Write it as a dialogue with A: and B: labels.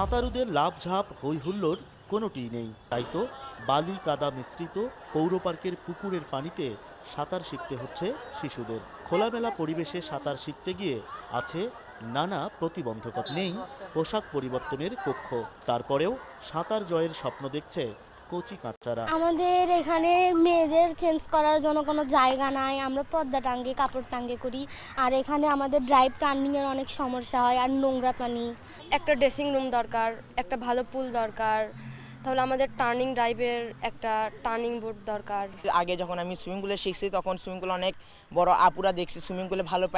A: সাঁতারুদের লাভঝাপ হই হুল্লোড় কোনোটিই নেই। তাই তো বালি কাদা মিশ্রিত পৌর পার্কের পুকুরের পানিতে সাঁতার শিখতে হচ্ছে শিশুদের। খোলামেলা পরিবেশে সাঁতার শিখতে গিয়ে আছে নানা প্রতিবন্ধকতা। নেই পোশাক পরিবর্তনের কক্ষ। তারপরেও সাঁতার জয়ের স্বপ্ন দেখছে কচি কাচ্চারা
B: আমাদের এখানে মেয়েদের চেঞ্জ করার জন্য কোনো জায়গা নাই। আমরা পর্দা টাঙ্গে কাপড় টাঙ্গে করি। আর এখানে আমাদের ড্রাইভ টার্নিংয়ের অনেক সমস্যা হয় আর নোংরা পানি।
C: একটা ড্রেসিং রুম দরকার একটা ভালো পুল দরকার। তাহলে আমাদের টার্নিং ড্রাইভের একটা টার্নিং বোর্ড দরকার।
D: আগে যখন আমি সুইমিং পুলে শিখছি তখন সুইমিং পুলে অনেক বড় আপুরা দেখছি সুইমিং পুলে ভালো